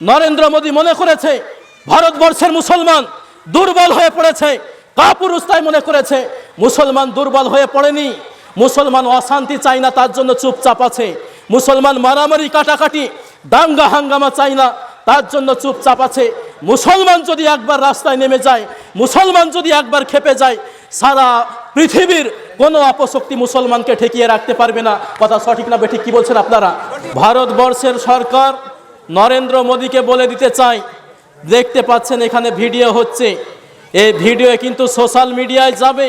নরেন্দ্র মোদী মনে করেছে, ভারতবর্ষের মুসলমান দুর্বল হয়ে পড়েছে। কাপুরুস্তায় মনে করেছে, মুসলমান দুর্বল হয়ে পড়েনি। মুসলমান অশান্তি চায় না, তার জন্য চুপচাপ আছে। মুসলমান মারামারি, কাটাকাটি, দাঙ্গা হাঙ্গামা চায় না, তার জন্য চুপচাপ আছে। মুসলমান যদি একবার রাস্তায় নেমে যায়, মুসলমান যদি একবার খেপে যায়, সারা পৃথিবীর কোনো অপশক্তি মুসলমানকে ঠেকিয়ে রাখতে পারবে না। কথা সঠিক না বেঠিক কি বলছেন আপনারা? ভারতবর্ষের সরকার নরেন্দ্র মোদীকে বলে দিতে চাই, দেখতে পাচ্ছেন এখানে ভিডিও হচ্ছে। এই ভিডিও কিন্তু সোশ্যাল মিডিয়ায় যাবে।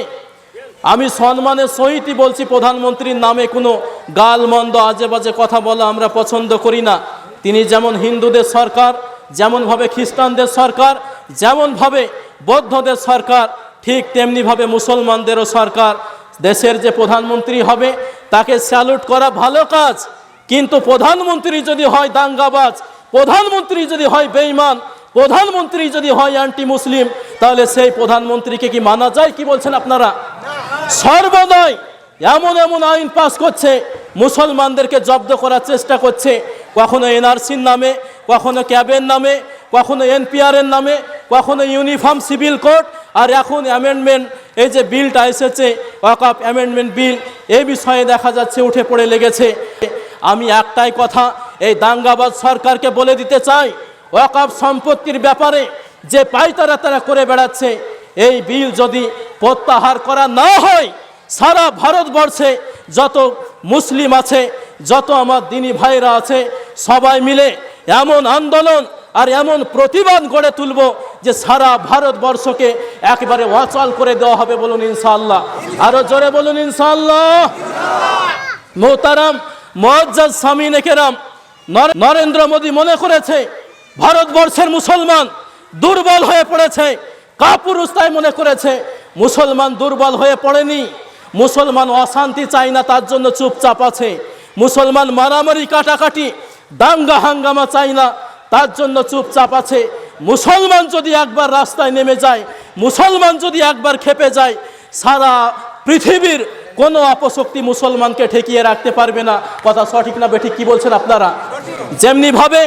আমি সম্মানের সহিতই বলছি, প্রধানমন্ত্রীর নামে কোনো গালমন্দ আজে বাজে কথা বলা আমরা পছন্দ করি না। তিনি যেমন হিন্দুদের সরকার, যেমনভাবে খ্রিস্টানদের সরকার, যেমনভাবে বৌদ্ধদের সরকার, ঠিক তেমনিভাবে মুসলমানদেরও সরকার। দেশের যে প্রধানমন্ত্রী হবে, তাকে স্যালুট করা ভালো কাজ। কিন্তু প্রধানমন্ত্রী যদি হয় দাঙ্গাবাজ প্রধানমন্ত্রী যদি হয় বেঈমান, প্রধানমন্ত্রী যদি হয় অ্যান্টি মুসলিম তাহলে সেই প্রধানমন্ত্রীকে কি মানা যায়? কি বলছেন আপনারা? সর্বদাই এমন এমন আইন পাস করছে, মুসলমানদেরকে জব্দ করার চেষ্টা করছে, কখনো এনআরসির নামে, কখনো ক্যাবের নামে, কখনো এনপিআরের নামে, কখনো ইউনিফর্ম সিভিল কোড, আর এখন অ্যামেন্ডমেন্ট, এই যে বিলটা এসেছে ওয়াকআপ অ্যামেন্ডমেন্ট বিল, এ বিষয়ে দেখা যাচ্ছে উঠে পড়ে লেগেছে। আমি একটাই কথা এই দাঙ্গাবাজ সরকারকে বলে দিতে চাই ওয়াকআপ সম্পত্তির ব্যাপারে যে পাইতারা তারা করে বেড়াচ্ছে, এই বিল যদি প্রত্যাহার করা না হয়, সারা ভারতবর্ষে যত মুসলিম আছে, যত আমার দিনী ভাইরা আছে, সবাই মিলে এমন আন্দোলন আর এমন প্রতিবাদ গড়ে তুলব যে সারা ভারতবর্ষকে একেবারে অচল করে দেওয়া হবে বলুন ইনশাআল্লাহ। আরও জোরে বলুন ইনশাআল্লাহ। মোহতারাম মজ্জাদ সামিন কেরাম নর- নরেন্দ্র মোদী মনে করেছে, ভারতবর্ষের মুসলমান দুর্বল হয়ে পড়েছে। কাপুরুস্তায় মনে করেছে, মুসলমান দুর্বল হয়ে পড়েনি। মুসলমান অশান্তি চায় না, তার জন্য চুপচাপ আছে। মুসলমান মারামারি, কাটাকাটি, দাঙ্গা হাঙ্গামা চায় না, তার জন্য চুপচাপ আছে। মুসলমান যদি একবার রাস্তায় নেমে যায়, মুসলমান যদি একবার খেপে যায়, সারা পৃথিবীর কোনো অপশক্তি মুসলমানকে ঠেকিয়ে রাখতে পারবে না। কথা সঠিক না বেঠিক কি বলছেন আপনারা? যেমনিভাবে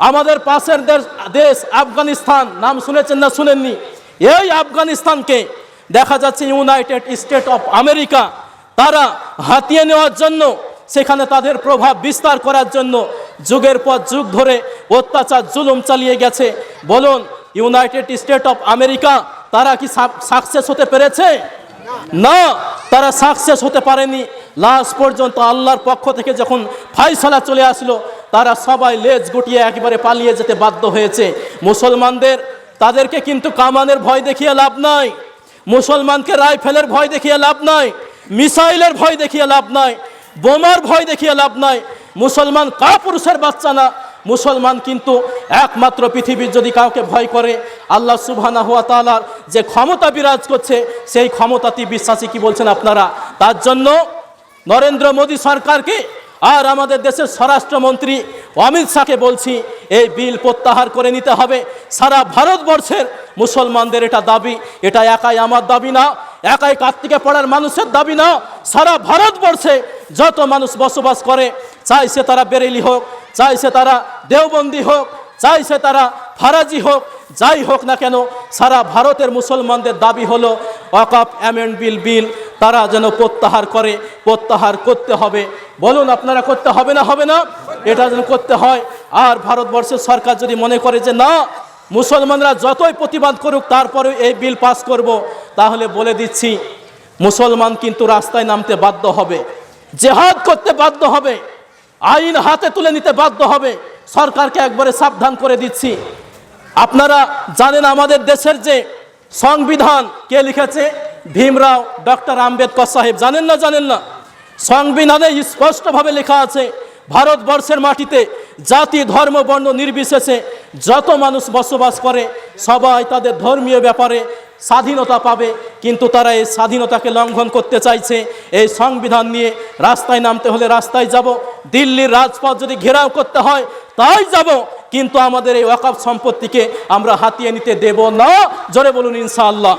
আমাদের পাশের দেশ দেশ আফগানিস্তান, নাম শুনেছেন না শুনেননি? এই আফগানিস্তানকে দেখা যাচ্ছে ইউনাইটেড স্টেট অফ আমেরিকা, তারা হাতিয়ে নেওয়ার জন্য, সেখানে তাদের প্রভাব বিস্তার করার জন্য যুগের পর যুগ ধরে অত্যাচার, জুলুম চালিয়ে গেছে। বলুন, ইউনাইটেড স্টেট অফ আমেরিকা, তারা কি সাকসেস হতে পেরেছে? না। তারা সাকসেস হতে পারেনি। লাস্ট পর্যন্ত আল্লাহর পক্ষ থেকে যখন ফাইসলা চলে আসলো, তারা সবাই লেজ গুটিয়ে একেবারে পালিয়ে যেতে বাধ্য হয়েছে। মুসলমানদের, তাদেরকে কিন্তু কামানের ভয় দেখিয়ে লাভ নাই। মুসলমানকে রাইফেলের ভয় দেখিয়ে লাভ নাই। মিসাইলের ভয় দেখিয়ে লাভ নাই। বোমার ভয় দেখিয়ে লাভ নাই। মুসলমান কাপুরুষের বাচ্চা না। মুসলমান কিন্তু একমাত্র পৃথিবীর যদি কাউকে ভয় করে, আল্লাহ সুবহানা হুয়া তালার যে ক্ষমতা বিরাজ করছে, সেই ক্ষমতাতে বিশ্বাসী কি বলছেন আপনারা? তার জন্য নরেন্দ্র মোদী সরকারকে আর আমাদের দেশের স্বরাষ্ট্রমন্ত্রী অমিত শাহকে বলছি, এই বিল প্রত্যাহার করে নিতে হবে। সারা ভারতবর্ষের মুসলমানদের এটা দাবি, এটা একাই আমার দাবি না, একাই কার্তিকে পড়ার মানুষের দাবি না। সারা ভারতবর্ষে যত মানুষ বসবাস করে চাইছে তারা বেরেলি হোক। চাইছে তারা দেওবন্দি হোক, চাইছে তারা ফারাজি হোক, যাই হোক না কেন, সারা ভারতের মুসলমানদের দাবি হলো ওয়াকআপ অ্যামেন্ড বিল বিল তারা যেন প্রত্যাহার করে, প্রত্যাহার করতে হবে। বলুন আপনারা করতে হবে না হবে না? এটা যেন করতে হয়। আর ভারতবর্ষের সরকার যদি মনে করে যে না, মুসলমানরা যতই প্রতিবাদ করুক, তারপরে এই বিল পাস করব, তাহলে বলে দিচ্ছি, মুসলমান কিন্তু রাস্তায় নামতে বাধ্য হবে। জেহাদ করতে বাধ্য হবে। আইন হাতে তুলে নিতে বাধ্য হবে। সরকারকে একবারে সাবধান করে দিচ্ছি। আপনারা জানেন আমাদের দেশের যে সংবিধান, কে লিখেছে? ভীমরাও, ডক্টর আম্বেদকর সাহেব। জানেন না জানেন না? সংবিধানে স্পষ্টভাবে লেখা আছে, ভারতবর্ষের মাটিতে জাতি, ধর্ম, বর্ণ নির্বিশেষে যত মানুষ বসবাস করে, সবাই তাদের ধর্মীয় ব্যাপারে স্বাধীনতা পাবে। কিন্তু তারা এই স্বাধীনতাকে লঙ্ঘন করতে চাইছে। এই সংবিধান নিয়ে রাস্তায় নামতে হলে রাস্তায় যাব। দিল্লির রাজপথ যদি ঘেরাও করতে হয়, তাই যাব। কিন্তু আমাদের এই ওয়াকাফ সম্পত্তিকে আমরা হাতিয়ে নিতে দেব না। জোরে বলুন, ইনশাআল্লাহ।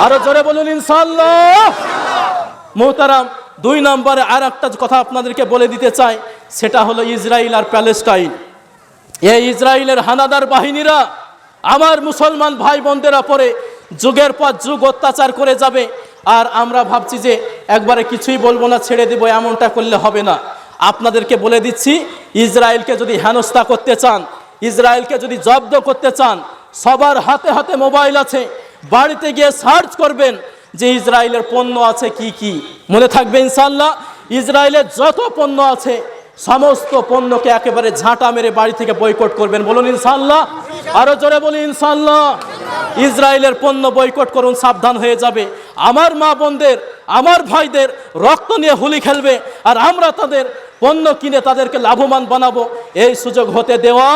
আরও জোরে বলুন, ইনশাআল্লাহ। মোহতারাম, দুই নম্বরে আর একটা কথা আপনাদেরকে বলে দিতে চাই। সেটা হলো ইসরায়েল আর প্যালেস্টাইন। এই ইসরায়েলের হানাদার বাহিনীরা আমার মুসলমান ভাই বোনদের পরে যুগের পর যুগ অত্যাচার করে যাবে। আর আমরা ভাবছি যে একবারে কিছুই বলব না, ছেড়ে দেবো, এমনটা করলে হবে না। আপনাদেরকে বলে দিচ্ছি ইসরায়েলকে যদি হেনস্থা করতে চান ইসরায়েলকে যদি জব্দ করতে চান, সবার হাতে হাতে মোবাইল আছে, বাড়িতে গিয়ে সার্চ করবেন যে ইসরায়েলের পণ্য আছে কি কি। মনে থাকবে ইনশাল্লাহ ইসরায়েলের যত পণ্য আছে সমস্ত পণ্যকে একেবারে ঝাঁটা মেরে বাড়ি থেকে বয়কট করবেন। বলুন ইনশাল্লাহ আরও জোরে বলি ইনশাল্লাহ ইসরায়েলের পণ্য বয়কট করুন, সাবধান হয়ে যাবে। আমার মা বোনদের, আমার ভাইদের রক্ত নিয়ে হোলি খেলবে আর আমরা তাদের পণ্য কিনে তাদেরকে লাভবান বানাবো। এই সুযোগ হতে দেওয়া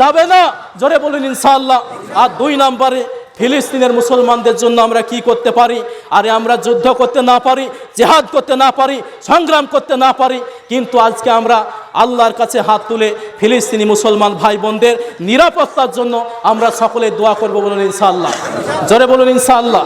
যাবে না। জোরে বলুন ইনশাল্লাহ আর দুই নম্বরে ফিলিস্তিনের মুসলমানদের জন্য আমরা কি করতে পারি? আরে আমরা যুদ্ধ করতে না পারি, জেহাদ করতে না পারি, সংগ্রাম করতে না পারি, কিন্তু আজকে আমরা আল্লাহর কাছে হাত তুলে ফিলিস্তিনি মুসলমান ভাই বোনদের নিরাপত্তার জন্য আমরা সকলে দোয়া করব বলুন ইনশাআল্লাহ। জোরে বলুন ইনশাআল্লাহ।